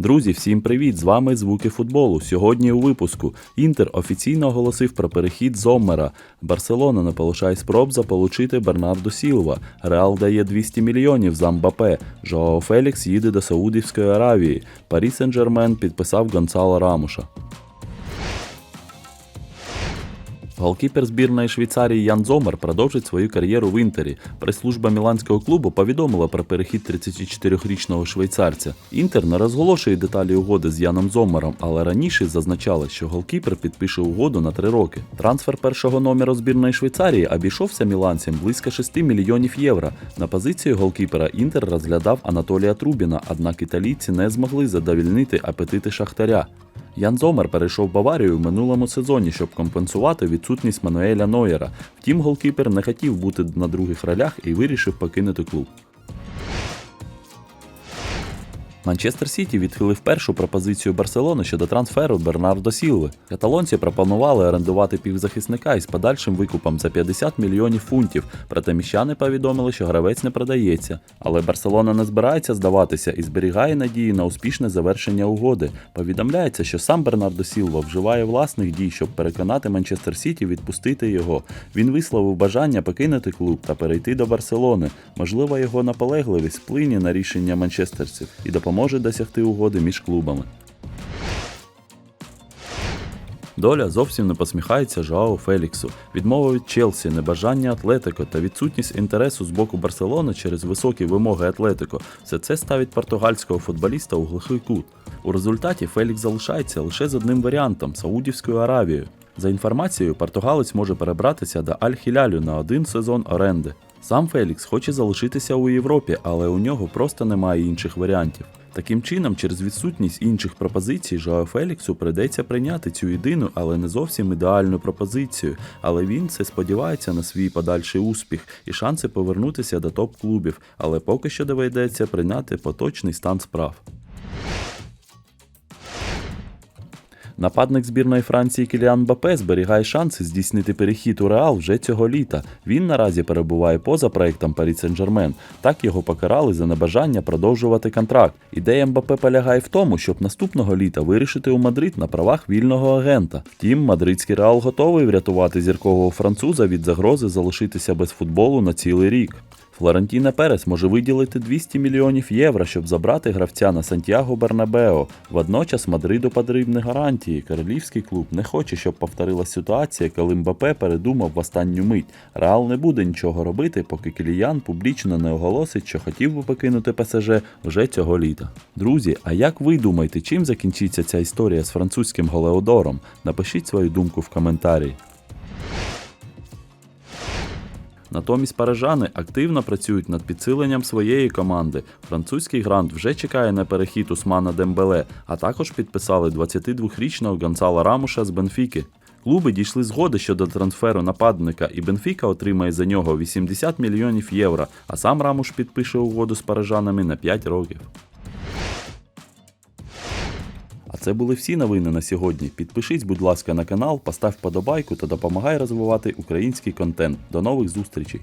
Друзі, всім привіт! З вами звуки футболу. Сьогодні у випуску Інтер офіційно оголосив про перехід Зоммера. Барселона не полишає спроб заполучити Бернардо Сілва. Реал дає 200 мільйонів за Мбапе. Жоао Фелікс їде до Саудівської Аравії. Парі Сен-Жермен підписав Гонсало Рамуша. Голкіпер збірної Швейцарії Ян Зомер продовжить свою кар'єру в Інтері. Прес-служба міланського клубу повідомила про перехід 34-річного швейцарця. Інтер не розголошує деталі угоди з Яном Зомером, але раніше зазначали, що голкіпер підпише угоду на три роки. Трансфер першого номеру збірної Швейцарії обійшовся міланцям близько 6 мільйонів євро. На позицію голкіпера Інтер розглядав Анатолія Трубіна, однак італійці не змогли задовільнити апетити Шахтаря. Ян Зомер перейшов Баварію в минулому сезоні, щоб компенсувати відсутність Мануеля Нойера. Втім, голкіпер не хотів бути на других ролях і вирішив покинути клуб. Манчестер Сіті відхилив першу пропозицію Барселони щодо трансферу Бернардо Сілви. Каталонці пропонували орендувати півзахисника із подальшим викупом за 50 мільйонів фунтів, проте міщани повідомили, що гравець не продається. Але Барселона не збирається здаватися і зберігає надії на успішне завершення угоди. Повідомляється, що сам Бернардо Сілва вживає власних дій, щоб переконати Манчестер Сіті відпустити його. Він висловив бажання покинути клуб та перейти до Барселони. Можливо, його наполегливість вплине на рішення манчестерців і допоможе досягти угоди між клубами. Доля зовсім не посміхається Жоао Феліксу. Відмова від Челсі, небажання Атлетико та відсутність інтересу з боку Барселони через високі вимоги Атлетико все це ставить португальського футболіста у глухий кут. У результаті Фелікс залишається лише з одним варіантом Саудівською Аравією. За інформацією, португалець може перебратися до Аль-Хілялю на один сезон оренди. Сам Фелікс хоче залишитися у Європі, але у нього просто немає інших варіантів. Таким чином, через відсутність інших пропозицій, Жоао Феліксу прийдеться прийняти цю єдину, але не зовсім ідеальну пропозицію. Але він це сподівається на свій подальший успіх і шанси повернутися до топ-клубів, але поки що доведеться прийняти поточний стан справ. Нападник збірної Франції Кіліан Бапе зберігає шанси здійснити перехід у Реал вже цього літа. Він наразі перебуває поза проектом Парі Сен-Жермен. Так його покарали за небажання продовжувати контракт. Ідея Мбапе полягає в тому, щоб наступного літа вирішити у Мадрид на правах вільного агента. Втім, мадридський Реал готовий врятувати зіркового француза від загрози залишитися без футболу на цілий рік. Флорентіна Перес може виділити 200 мільйонів євро, щоб забрати гравця на Сантьяго Бернабео. Водночас Мадриду потрібні гарантії. Королівський клуб не хоче, щоб повторилась ситуація, коли Мбапе передумав в останню мить. Реал не буде нічого робити, поки Кіліян публічно не оголосить, що хотів би покинути ПСЖ вже цього літа. Друзі, а як ви думаєте, чим закінчиться ця історія з французьким голеодором? Напишіть свою думку в коментарі. Натомість парижани активно працюють над підсиленням своєї команди. Французький грант вже чекає на перехід Усмана Дембеле, а також підписали 22-річного Гонсала Рамуша з Бенфіки. Клуби дійшли згоди щодо трансферу нападника, і Бенфіка отримає за нього 80 мільйонів євро, а сам Рамуш підпише угоду з парижанами на 5 років. Це були всі новини на сьогодні. Підпишись, будь ласка, на канал, постав подобайку та допомагай розвивати український контент. До нових зустрічей!